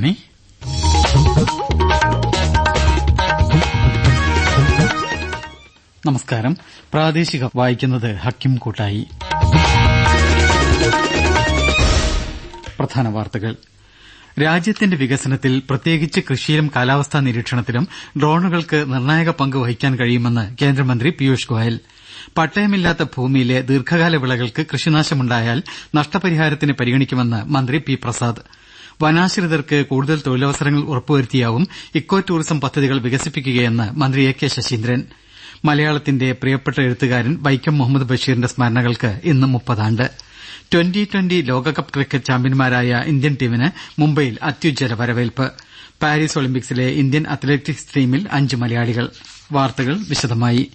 ആകാശവാണി നമസ്കാരം. പ്രാദേശിക വായിക്കുന്നത് ഹക്കിം കൂട്ടായി. പ്രധാന വാർത്തകൾ. രാജ്യത്തിന്റെ വികസനത്തിൽ പ്രത്യേകിച്ച് കൃഷിയിലും കാലാവസ്ഥാ നിരീക്ഷണത്തിലും ഡ്രോണുകൾക്ക് നിർണായക പങ്ക് വഹിക്കാൻ കഴിയുമെന്ന് കേന്ദ്രമന്ത്രി പീയൂഷ് ഗോയൽ. പട്ടയമില്ലാത്ത ഭൂമിയിലെ ദീർഘകാല വിളകൾക്ക് കൃഷിനാശമുണ്ടായാൽ നഷ്ടപരിഹാരത്തിന് പരിഗണിക്കുമെന്ന് മന്ത്രി പി പ്രസാദ്. വനാശ്രിതർക്ക് കൂടുതൽ തൊഴിലവസരങ്ങൾ ഉറപ്പുവരുത്തിയാവും ഇക്കോ ടൂറിസം പദ്ധതികൾ വികസിപ്പിക്കുകയെന്ന് മന്ത്രി എ കെ ശശീന്ദ്രൻ. മലയാളത്തിന്റെ പ്രിയപ്പെട്ട എഴുത്തുകാരൻ വൈക്കം മുഹമ്മദ് ബഷീറിന്റെ സ്മരണകൾക്ക് ഇന്ന് മുപ്പതാണ്ട്. ട്വന്റി ട്വന്റി ലോകകപ്പ് ക്രിക്കറ്റ് ചാമ്പ്യന്മാരായ ഇന്ത്യൻ ടീമിന് മുംബൈയിൽ അത്യുജ്ജല വരവേൽപ്പ്. പാരീസ് ഒളിമ്പിക്സിലെ ഇന്ത്യൻ അത്ലറ്റിക്സ് ടീമിൽ അഞ്ച് മലയാളികൾ. വാർത്തകൾ വിശദമായി.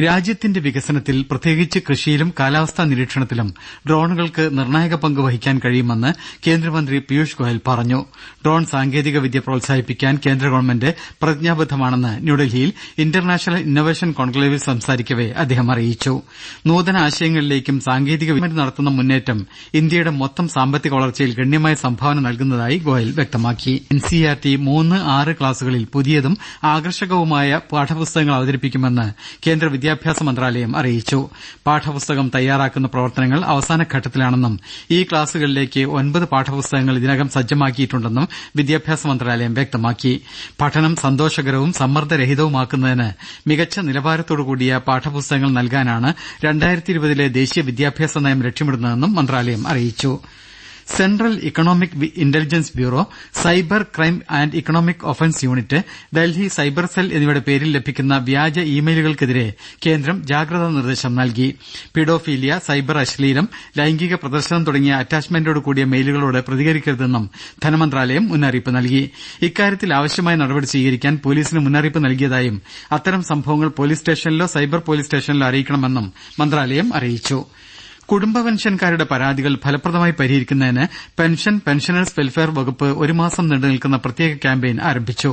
രാജ്യത്തിന്റെ വികസനത്തിൽ പ്രത്യേകിച്ച് കൃഷിയിലും കാലാവസ്ഥാ നിരീക്ഷണത്തിലും ഡ്രോണുകൾക്ക് നിർണായക പങ്ക് വഹിക്കാൻ കഴിയുമെന്ന് കേന്ദ്രമന്ത്രി പീയൂഷ് ഗോയൽ പറഞ്ഞു. ഡ്രോൺ സാങ്കേതിക വിദ്യ പ്രോത്സാഹിപ്പിക്കാൻ കേന്ദ്ര ഗവൺമെന്റ് പ്രതിജ്ഞാബദ്ധമാണെന്ന് ന്യൂഡൽഹിയിൽ ഇന്റർനാഷണൽ ഇന്നൊവേഷൻ കോൺക്ലേവിൽ സംസാരിക്കവെ അദ്ദേഹം അറിയിച്ചു. നൂതന ആശയങ്ങളിലേക്കും സാങ്കേതിക വിദ്യ നടത്തുന്ന മുന്നേറ്റം ഇന്ത്യയുടെ മൊത്തം സാമ്പത്തിക വളർച്ചയിൽ ഗണ്യമായ സംഭാവന നൽകുന്നതായി ഗോയൽ വ്യക്തമാക്കി. എൻസിഇആർടി മൂന്ന് ആറ് ക്ലാസുകളിൽ പുതിയതും ആകർഷകവുമായ പാഠപുസ്തകങ്ങൾ അവതരിപ്പിക്കുമെന്ന് കേന്ദ്ര മന്ത്രാലയം അറിയിച്ചു. പാഠപുസ്തകം തയ്യാറാക്കുന്ന പ്രവർത്തനങ്ങൾ അവസാനഘട്ടത്തിലാണെന്നും ഈ ക്ലാസുകളിലേക്ക് ഒൻപത് പാഠപുസ്തകങ്ങൾ ഇതിനകം സജ്ജമാക്കിയിട്ടുണ്ടെന്നും വിദ്യാഭ്യാസ മന്ത്രാലയം വ്യക്തമാക്കി. പഠനം സന്തോഷകരവും സമ്മർദ്ദരഹിതവുമാക്കുന്നതിന് മികച്ച നിലവാരത്തോടുകൂടിയ പാഠപുസ്തകങ്ങൾ നൽകാനാണ് രണ്ടായിരത്തി ഇരുപതിലെ ദേശീയ വിദ്യാഭ്യാസ നയം ലക്ഷ്യമിടുന്നതെന്നും മന്ത്രാലയം അറിയിച്ചു. Central economic intelligence bureau cyber crime and economic offence unit Delhi cyber cell എന്നിവയുടെ പേരിൽ ലഭിക്കുന്ന വ്യാജ ഇ മെയിലുകൾക്കെതിരെ കേന്ദ്രം ജാഗ്രതാ നിർദ്ദേശം നൽകി. പിഡോഫീലിയ സൈബർ അശ്ലീലം ലൈംഗിക പ്രദർശനം തുടങ്ങിയ അറ്റാച്ച്മെന്റോട് കൂടിയ മെയിലുകളോട് പ്രതികരിക്കരുതെന്നും ധനമന്ത്രാലയം മുന്നറിയിപ്പ് നൽകി. ഇക്കാര്യത്തിൽ ആവശ്യമായ നടപടി സ്വീകരിക്കാൻ പൊലീസിന് മുന്നറിയിപ്പ് നൽകിയതായും അത്തരം സംഭവങ്ങൾ പോലീസ് സ്റ്റേഷനിലോ സൈബർ പോലീസ് സ്റ്റേഷനിലോ അറിയിക്കണമെന്നും മന്ത്രാലയം അറിയിച്ചു. കുടുംബ പെൻഷൻകാരുടെ പരാതികൾ ഫലപ്രദമായി പരിഹരിക്കുന്നതിന് പെൻഷൻ പെൻഷനേഴ്സ് വെൽഫെയർ വകുപ്പ് ഒരു മാസം നീണ്ടുനിൽക്കുന്ന പ്രത്യേക ക്യാമ്പയിൻ ആരംഭിച്ചു.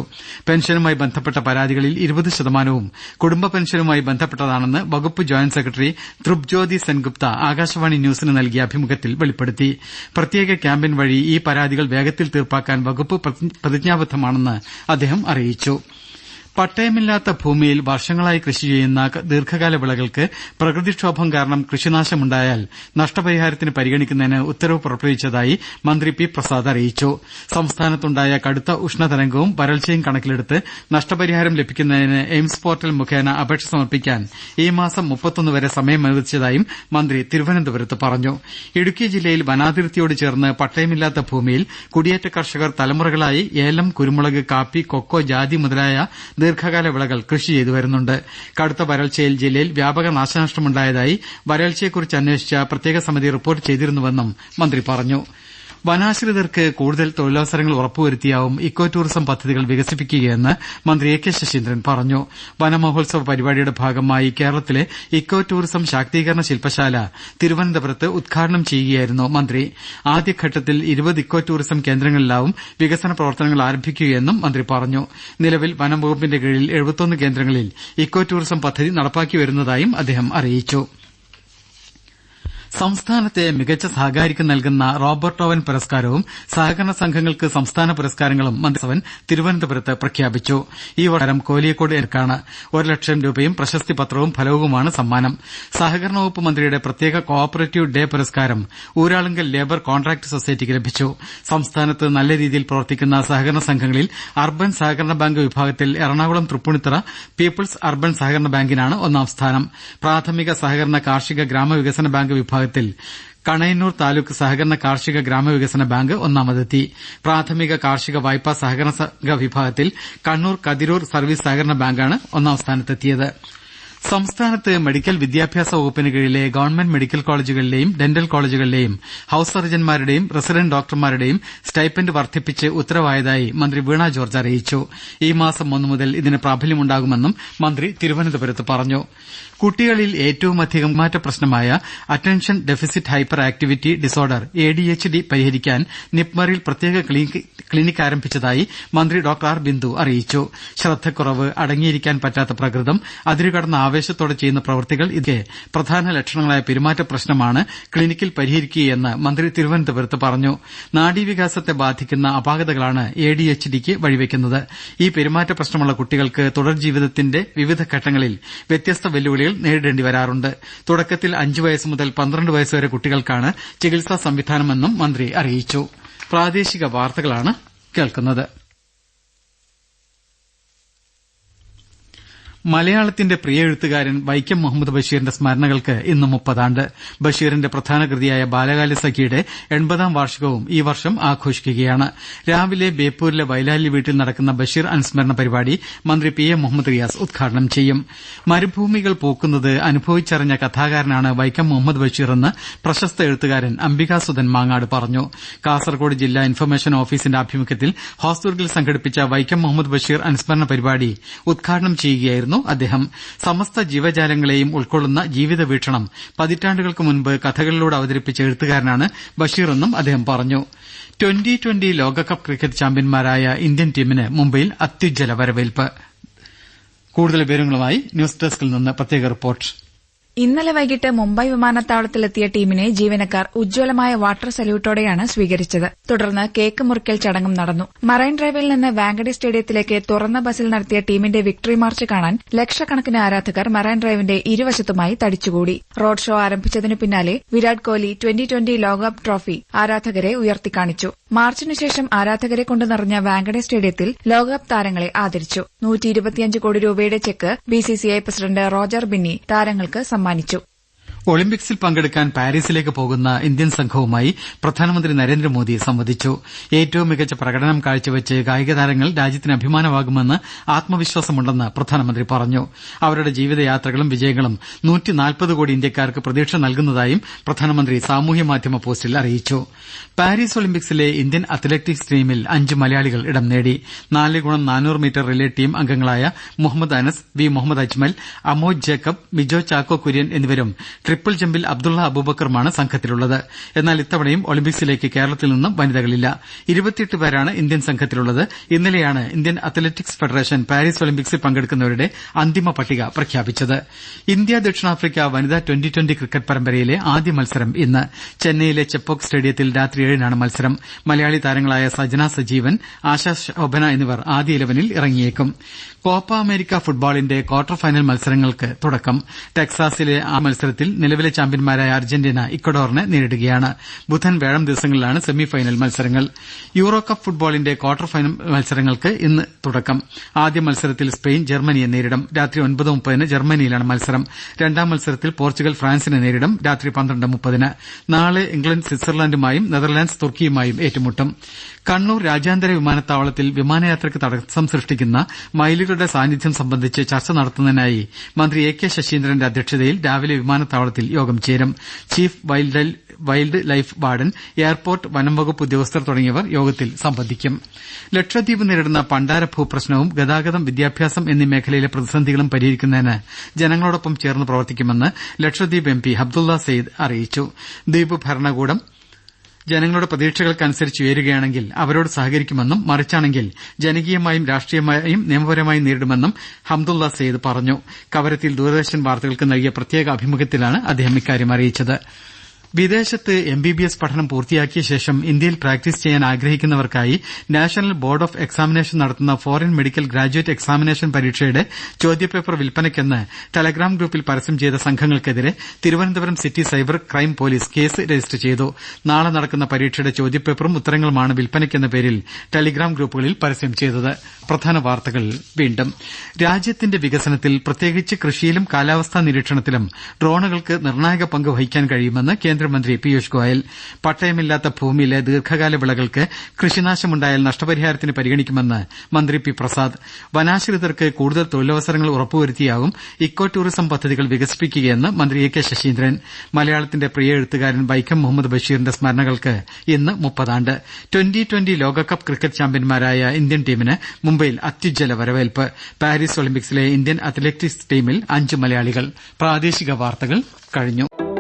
പെൻഷനുമായി ബന്ധപ്പെട്ട പരാതികളിൽ ഇരുപത് ശതമാനവും കുടുംബ പെൻഷനുമായി ബന്ധപ്പെട്ടതാണെന്ന് വകുപ്പ് ജോയിന്റ് സെക്രട്ടറി ധ്രുബ്ജ്യോതി സെൻഗുപ്ത ആകാശവാണി ന്യൂസിന് നൽകിയ അഭിമുഖത്തിൽ വെളിപ്പെടുത്തി. പ്രത്യേക ക്യാമ്പയിൻ വഴി ഈ പരാതികൾ വേഗത്തിൽ തീർപ്പാക്കാൻ വകുപ്പ് പ്രതിജ്ഞാബദ്ധമാണെന്ന് അദ്ദേഹം അറിയിച്ചു. പട്ടയമില്ലാത്ത ഭൂമിയിൽ വർഷങ്ങളായി കൃഷി ചെയ്യുന്ന ദീർഘകാല വിളകൾക്ക് പ്രകൃതിക്ഷോഭം കാരണം കൃഷിനാശമുണ്ടായാൽ നഷ്ടപരിഹാരത്തിന് പരിഗണിക്കുന്നതിന് ഉത്തരവ് പുറപ്പെടുവിച്ചതായി മന്ത്രി പി പ്രസാദ് അറിയിച്ചു. സംസ്ഥാനത്തുണ്ടായ കടുത്ത ഉഷ്ണതരംഗവും വരൾച്ചയും കണക്കിലെടുത്ത് നഷ്ടപരിഹാരം ലഭിക്കുന്നതിന് എയിംസ് പോർട്ടൽ മുഖേന അപേക്ഷ സമർപ്പിക്കാൻ ഈ മാസം മുപ്പത്തൊന്ന് വരെ സമയം അനുവദിച്ചതായും മന്ത്രി തിരുവനന്തപുരത്ത് പറഞ്ഞു. ഇടുക്കി ജില്ലയിൽ വനാതിർത്തിയോട് ചേർന്ന് പട്ടയമില്ലാത്ത ഭൂമിയിൽ കുടിയേറ്റ കർഷകർ തലമുറകളായി ഏലം കുരുമുളക് കാപ്പി കൊക്കോ ജാതി മുതലായ ദീർഘകാല വിളകൾ കൃഷി ചെയ്തു വരുന്നുണ്ട്. കടുത്ത വരൾച്ചയിൽ ജില്ലയിൽ വ്യാപക നാശനഷ്ടമുണ്ടായതായി വരൾച്ചയെക്കുറിച്ച് അന്വേഷിച്ച പ്രത്യേക സമിതി റിപ്പോർട്ട് ചെയ്തിരുന്നുവെന്നും മന്ത്രി പറഞ്ഞു. വനാശ്രിതർക്ക് കൂടുതൽ തൊഴിലവസരങ്ങൾ ഉറപ്പുവരുത്തിയാവും ഇക്കോ ടൂറിസം പദ്ധതികൾ വികസിപ്പിക്കുകയെന്ന് മന്ത്രി എ കെ ശശീന്ദ്രൻ പറഞ്ഞു. വനമഹോത്സവ പരിപാടിയുടെ ഭാഗമായി കേരളത്തിലെ ഇക്കോ ടൂറിസം ശാക്തീകരണ ശില്പശാല തിരുവനന്തപുരത്ത് ഉദ്ഘാടനം ചെയ്യുകയായിരുന്നു മന്ത്രി. ആദ്യഘട്ടത്തിൽ ഇരുപത് ഇക്കോ ടൂറിസം കേന്ദ്രങ്ങളിലാവും വികസന പ്രവർത്തനങ്ങൾ ആരംഭിക്കുകയെന്നും മന്ത്രി പറഞ്ഞു. നിലവിൽ വനംവകുപ്പിന്റെ കീഴിൽ എഴുപത്തൊന്ന് കേന്ദ്രങ്ങളിൽ ഇക്കോ ടൂറിസം പദ്ധതി നടപ്പാക്കി വരുന്നതായും അദ്ദേഹം അറിയിച്ചു. സംസ്ഥാനത്തെ മികച്ച സഹകാരിക്ക് നൽകുന്ന റോബർട്ട് ഓവൻ പുരസ്കാരവും സഹകരണ സംഘങ്ങൾക്ക് സംസ്ഥാന പുരസ്കാരങ്ങളും മന്ത്രിസഭൻ തിരുവനന്തപുരത്ത് പ്രഖ്യാപിച്ചു. ഈ വർഷം കോലിയക്കോട് എർക്കാണ് ഒരു ലക്ഷം രൂപയും പ്രശസ്തി പത്രവും ഫലവുമാണ് സമ്മാനം. സഹകരണ വകുപ്പ് മന്ത്രിയുടെ പ്രത്യേക കോ ഓപ്പറേറ്റീവ് ഡേ പുരസ്കാരം ഊരാളുങ്കൽ ലേബർ കോൺട്രാക്ട് സൊസൈറ്റിക്ക് ലഭിച്ചു. സംസ്ഥാനത്ത് നല്ല രീതിയിൽ പ്രവർത്തിക്കുന്ന സഹകരണ സംഘങ്ങളിൽ അർബൻ സഹകരണ ബാങ്ക് വിഭാഗത്തിൽ എറണാകുളം തൃപ്പൂണിത്തുറ പീപ്പിൾസ് അർബൻ സഹകരണ ബാങ്കിനാണ് ഒന്നാം സ്ഥാനം. പ്രാഥമിക സഹകരണ കാർഷിക ഗ്രാമവികസന ബാങ്ക് വിഭാഗത്തിൽ കണയന്നൂർ താലൂക്ക് സഹകരണ കാർഷിക ഗ്രാമവികസന ബാങ്ക് ഒന്നാമതെത്തി. പ്രാഥമിക കാർഷിക വായ്പാ സഹകരണ സംഘ വിഭാഗത്തിൽ കണ്ണൂർ കതിരൂർ സർവീസ് സഹകരണ ബാങ്കാണ് ഒന്നാം സ്ഥാനത്തെത്തിയത്. സംസ്ഥാനത്ത് മെഡിക്കൽ വിദ്യാഭ്യാസ വകുപ്പിന് കീഴിലെ ഗവൺമെന്റ് മെഡിക്കൽ കോളേജുകളിലെയും ഡെന്റൽ കോളേജുകളിലെയും ഹൌസ് സർജൻമാരുടെയും റസിഡന്റ് ഡോക്ടർമാരുടെയും സ്റ്റൈപ്പന്റ് വർദ്ധിപ്പിച്ച് ഉത്തരവായതായി മന്ത്രി വീണ ജോർജ് അറിയിച്ചു. ഈ മാസം ഒന്നു മുതൽ ഇതിന് പ്രാബല്യമുണ്ടാകുമെന്നും മന്ത്രി തിരുവനന്തപുരത്ത് പറഞ്ഞു. കുട്ടികളിൽ ഏറ്റവുമധികം മാറ്റ പ്രശ്നമായ attention deficit hyper activity disorder A D H D പരിഹരിക്കാൻ നിപ്മറിൽ പ്രത്യേക ക്ലിനിക് ആരംഭിച്ചതായി മന്ത്രി ഡോക്ടർ ആർ ബിന്ദു അറിയിച്ചു. ശ്രദ്ധക്കുറവ് അടങ്ങിയിരിക്കാൻ പറ്റാത്ത പ്രകൃതം അതിരുകടന്ന ആവേശത്തോടെ ചെയ്യുന്ന പ്രവൃത്തികൾ ഇതിന്റെ പ്രധാന ലക്ഷണങ്ങളായ പെരുമാറ്റ പ്രശ്നമാണ് ക്ലിനിക്കിൽ പരിഹരിക്കുകയെന്ന് മന്ത്രി തിരുവനന്തപുരത്ത് പറഞ്ഞു. നാഡീവികാസത്തെ ബാധിക്കുന്ന അപാകതകളാണ് എ ഡി എച്ച് ഡിക്ക് വഴിവെക്കുന്നത്. ഈ പെരുമാറ്റ പ്രശ്നമുള്ള കുട്ടികൾക്ക് തുടർ ജീവിതത്തിന്റെ വിവിധ ഘട്ടങ്ങളിൽ വ്യത്യസ്ത വെല്ലുവിളികൾ നേരിടേണ്ടി വരാറുണ്ട്. തുടക്കത്തിൽ അഞ്ചു വയസ്സ് മുതൽ പന്ത്രണ്ട് വയസ്സുവരെ കുട്ടികൾക്കാണ് ചികിത്സാ സംവിധാനമെന്നും മന്ത്രി അറിയിച്ചു. മലയാളത്തിന്റെ പ്രിയ എഴുത്തുകാരൻ വൈക്കം മുഹമ്മദ് ബഷീറിന്റെ സ്മരണകൾക്ക് ഇന്ന് മുപ്പതാണ്ട്. ബഷീറിന്റെ പ്രധാന കൃതിയായ ബാലകാല സഖിയുടെ എൺപതാം വാർഷികവും ഈ വർഷം ആഘോഷിക്കുകയാണ്. രാവിലെ ബേപ്പൂരിലെ വൈലാലി വീട്ടിൽ നടക്കുന്ന ബഷീർ അനുസ്മരണ പരിപാടി മന്ത്രി പി എ മുഹമ്മദ് റിയാസ് ഉദ്ഘാടനം ചെയ്യും. മരുഭൂമികൾ പൂക്കുന്നത് അനുഭവിച്ചറിഞ്ഞ കഥാകാരനാണ് വൈക്കം മുഹമ്മദ് ബഷീറെന്ന് പ്രശസ്ത എഴുത്തുകാരൻ അംബികാസുധൻ മാങ്ങാട് പറഞ്ഞു. കാസർകോട് ജില്ലാ ഇൻഫർമേഷൻ ഓഫീസിന്റെ ആഭിമുഖ്യത്തിൽ ഹോസ്ദുർഗിൽ സംഘടിപ്പിച്ച വൈക്കം മുഹമ്മദ് ബഷീർ അനുസ്മരണ പരിപാടി ഉദ്ഘാടനം ചെയ്യുകയായിരുന്നു അദ്ദേഹം സമസ്ത ജീവജാലങ്ങളെയും ഉൾക്കൊള്ളുന്ന ജീവിത വീക്ഷണം പതിറ്റാണ്ടുകൾക്ക് മുൻപ് കഥകളിലൂടെ അവതരിപ്പിച്ച എഴുത്തുകാരനാണ് ബഷീറെന്നും അദ്ദേഹം പറഞ്ഞു. ട്വന്റി ട്വന്റി ലോകകപ്പ് ക്രിക്കറ്റ് ചാമ്പ്യന്മാരായ ഇന്ത്യൻ ടീമിന് മുംബൈയിൽ അത്യുജ്വല വരവേൽപ്പ്. ഇന്നലെ വൈകിട്ട് മുംബൈ വിമാനത്താവളത്തിലെത്തിയ ടീമിനെ ജീവനക്കാർ ഉജ്ജ്വലമായ വാട്ടർ സല്യൂട്ടോടെയാണ് സ്വീകരിച്ചത്. തുടർന്ന് കേക്ക് മുറിക്കൽ ചടങ്ങും നടന്നു. മറൈൻ ഡ്രൈവിൽ നിന്ന് വാങ്കഡി സ്റ്റേഡിയത്തിലേക്ക് തുറന്ന ബസിൽ നടത്തിയ ടീമിന്റെ വിക്ടറി മാർച്ച് കാണാൻ ലക്ഷക്കണക്കിന് ആരാധകർ മറൈൻ ഡ്രൈവിന്റെ ഇരുവശത്തുമായി തടിച്ചുകൂടി. റോഡ് ഷോ ആരംഭിച്ചതിനു പിന്നാലെ വിരാട് കോഹ്ലി ട്വന്റി ട്വന്റി ലോകകപ്പ് ട്രോഫി ആരാധകരെ ഉയർത്തിക്കാണിച്ചു. മാർച്ചിനുശേഷം ആരാധകരെ കൊണ്ട് നിറഞ്ഞ വാങ്കഡെ സ്റ്റേഡിയത്തിൽ ലോകകപ്പ് താരങ്ങളെ ആദരിച്ചു. കോടി രൂപയുടെ cheque BCCI president Roger Binny താരങ്ങൾക്ക് സമ്മാനിച്ചു. ഒളിമ്പിക്സിൽ പങ്കെടുക്കാൻ പാരീസിലേക്ക് പോകുന്ന ഇന്ത്യൻ സംഘവുമായി പ്രധാനമന്ത്രി നരേന്ദ്രമോദി സംവദിച്ചു. ഏറ്റവും മികച്ച പ്രകടനം കാഴ്ചവെച്ച് കായിക താരങ്ങൾ രാജ്യത്തിന് അഭിമാനമാകുമെന്ന് ആത്മവിശ്വാസമുണ്ടെന്ന് പ്രധാനമന്ത്രി പറഞ്ഞു. അവരുടെ ജീവിതയാത്രകളും വിജയങ്ങളും കോടി ഇന്ത്യക്കാർക്ക് പ്രതീക്ഷ നൽകുന്നതായും പ്രധാനമന്ത്രി സാമൂഹ്യ മാധ്യമ പോസ്റ്റിൽ അറിയിച്ചു. പാരീസ് ഒളിമ്പിക്സിലെ ഇന്ത്യൻ അത്ലറ്റിക്സ് ടീമിൽ അഞ്ച് മലയാളികൾ ഇടം നേടി. നാല് ഗുണം നാനൂറ് മീറ്റർ റിലേ ടീം അംഗങ്ങളായ മുഹമ്മദ് അനസ് വി മുഹമ്മദ് അജ്മൽ അമോജ് ജേക്കബ് മിജോ ചാക്കോ കുര്യൻ എന്നിവരും ട്രിപ്പിൾ ജംപിൽ അബ്ദുള്ള അബൂബക്കറുമാണ് സംഘത്തിലുള്ളത്. എന്നാൽ ഇത്തവണയും ഒളിമ്പിക്സിലേക്ക് കേരളത്തിൽ നിന്നും വനിതകളില്ല. ഇരുപത്തിയെട്ട് പേരാണ് ഇന്ത്യൻ സംഘത്തിലുള്ളത്. ഇന്നലെയാണ് ഇന്ത്യൻ അത്ലറ്റിക്സ് ഫെഡറേഷൻ പാരീസ് ഒളിമ്പിക്സിൽ പങ്കെടുക്കുന്നവരുടെ അന്തിമ പട്ടിക പ്രഖ്യാപിച്ചത്. ഇന്ത്യ ദക്ഷിണാഫ്രിക്ക വനിതാ ട്വന്റി ട്വന്റി ക്രിക്കറ്റ് പരമ്പരയിലെ ആദ്യ മത്സരം ഇന്ന്. ചെന്നൈയിലെ ചെപ്പോക്ക് സ്റ്റേഡിയത്തിൽ രാത്രി ഏഴിനാണ് മത്സരം. മലയാളി താരങ്ങളായ സജന സജീവൻ ആശാ ശോഭന എന്നിവർ ആദ്യ ഇലവനിൽ ഇറങ്ങിയേക്കും. കോപ്പ അമേരിക്ക ഫുട്ബോളിന്റെ ക്വാർട്ടർ ഫൈനൽ മത്സരങ്ങൾക്ക് തുടക്കം. ടെക്സാസിലെ ആ മത്സരത്തിൽ നിലവിലെ ചാമ്പ്യന്മാരായ അർജന്റീന ഇക്വഡോറിനെ നേരിടുകയാണ്. ബുധൻ വ്യാഴം ദിവസങ്ങളിലാണ് സെമിഫൈനൽ മത്സരങ്ങൾ. യൂറോ കപ്പ് ഫുട്ബോളിന്റെ ക്വാർട്ടർ ഫൈനൽ മത്സരങ്ങൾക്ക് ഇന്ന് തുടക്കം. ആദ്യ മത്സരത്തിൽ സ്പെയിൻ ജർമ്മനിയെ നേരിടും. രാത്രി ഒൻപത് മുപ്പതിന് ജർമ്മനിയിലാണ് മത്സരം. രണ്ടാം മത്സരത്തിൽ പോർച്ചുഗൽ ഫ്രാൻസിനെ നേരിടും. രാത്രി പന്ത്രണ്ട് മുപ്പതിന് നാളെ ഇംഗ്ലണ്ട് സ്വിറ്റ്സർലൻഡുമായും നെതർലാൻഡ്സ് തുർക്കിയുമായും ഏറ്റുമുട്ടും. കണ്ണൂർ രാജ്യാന്തര വിമാനത്താവളത്തിൽ വിമാനയാത്രയ്ക്ക് തടസ്സം സൃഷ്ടിക്കുന്ന മൈലുകളുടെ സാന്നിധ്യം സംബന്ധിച്ച് ചർച്ച നടത്തുന്നതിനായി മന്ത്രി എ കെ ശശീന്ദ്രന്റെ അധ്യക്ഷതയിൽ രാവിലെ വിമാനത്താവളത്തിൽ യോഗം ചേരും. Chief wildlife warden airport വനംവകുപ്പ് ഉദ്യോഗസ്ഥർ തുടങ്ങിയവർ യോഗത്തിൽ സംബന്ധിക്കും. ലക്ഷദ്വീപ് നേരിടുന്ന പണ്ടാര ഭൂപ്രശ്നവും ഗതാഗതം വിദ്യാഭ്യാസം എന്നീ മേഖലയിലെ പ്രതിസന്ധികളും പരിഹരിക്കുന്നതിന് ജനങ്ങളോടൊപ്പം ചേർന്ന് പ്രവർത്തിക്കുമെന്ന് ലക്ഷദ്വീപ് എം പി അബ്ദുള്ള സെയ്ദ് അറിയിച്ചു. ദ്വീപ് ഭരണകൂടം ജനങ്ങളുടെ പ്രതീക്ഷകൾക്കനുസരിച്ച് ഉയരുകയാണെങ്കിൽ അവരോട് സഹകരിക്കുമെന്നും മറിച്ചാണെങ്കിൽ ജനകീയമായും രാഷ്ട്രീയമായും നിയമപരമായും നേരിടുമെന്നും ഹംദുള്ള സെയ്ദ് പറഞ്ഞു. കവരത്തിയിൽ ദൂരദർശൻ വാർത്തകൾക്ക് നൽകിയ പ്രത്യേക അഭിമുഖത്തിലാണ് അദ്ദേഹം ഇക്കാര്യം അറിയിച്ചത്. വിദേശത്ത് എം ബി ബി എസ് പഠനം പൂർത്തിയാക്കിയ ശേഷം ഇന്ത്യയിൽ പ്രാക്ടീസ് ചെയ്യാൻ ആഗ്രഹിക്കുന്നവർക്കായി നാഷണൽ ബോർഡ് ഓഫ് എക്സാമിനേഷൻ നടത്തുന്ന ഫോറിൻ മെഡിക്കൽ ഗ്രാജുവേറ്റ് എക്സാമിനേഷൻ പരീക്ഷയുടെ ചോദ്യപേപ്പർ വിൽപ്പനയ്ക്കെന്ന് ടെലഗ്രാം ഗ്രൂപ്പിൽ പരസ്യം ചെയ്ത സംഘങ്ങൾക്കെതിരെ Thiruvananthapuram city cyber crime police case register ചെയ്തു. നാളെ നടക്കുന്ന പരീക്ഷയുടെ ചോദ്യപേപ്പറും ഉത്തരങ്ങളുമാണ് വിൽപ്പനയ്ക്കെന്ന പേരിൽ ടെലിഗ്രാം ഗ്രൂപ്പുകളിൽ പരസ്യം ചെയ്തത്. രാജ്യത്തിന്റെ വികസനത്തിൽ പ്രത്യേകിച്ച് കൃഷിയിലും കാലാവസ്ഥാ നിരീക്ഷണത്തിലും ഡ്രോണുകൾക്ക് നിർണായക പങ്ക് വഹിക്കാൻ കഴിയുമെന്ന് കേന്ദ്ര കേന്ദ്രമന്ത്രി പീയൂഷ് ഗോയൽ പട്ടയമില്ലാത്ത ഭൂമിയിലെ ദീർഘകാല വിളകൾക്ക് കൃഷിനാശമുണ്ടായാൽ നഷ്ടപരിഹാരത്തിന് പരിഗണിക്കുമെന്ന് മന്ത്രി പി പ്രസാദ്. വനാശ്രിതർക്ക് കൂടുതൽ തൊഴിലവസരങ്ങൾ ഉറപ്പുവരുത്തിയാവും ഇക്കോ ടൂറിസം പദ്ധതികൾ വികസിപ്പിക്കുകയെന്ന് മന്ത്രി എ കെ ശശീന്ദ്രൻ. മലയാളത്തിന്റെ പ്രിയ എഴുത്തുകാരൻ വൈക്കം മുഹമ്മദ് ബഷീറിന്റെ സ്മരണകൾക്ക് ഇന്ന് മുപ്പതാണ്ട്. ട്വന്റി ട്വന്റി ലോകകപ്പ് ക്രിക്കറ്റ് ചാമ്പ്യന്മാരായ ഇന്ത്യൻ ടീമിന് മുംബൈയിൽ അത്യുജ്ജല വരവേൽപ്പ്. പാരീസ് ഒളിമ്പിക്സിലെ ഇന്ത്യൻ അത്ലറ്റിക്സ് ടീമിൽ അഞ്ച് മലയാളികൾ. പ്രാദേശിക വാർത്തകൾ കഴിഞ്ഞു.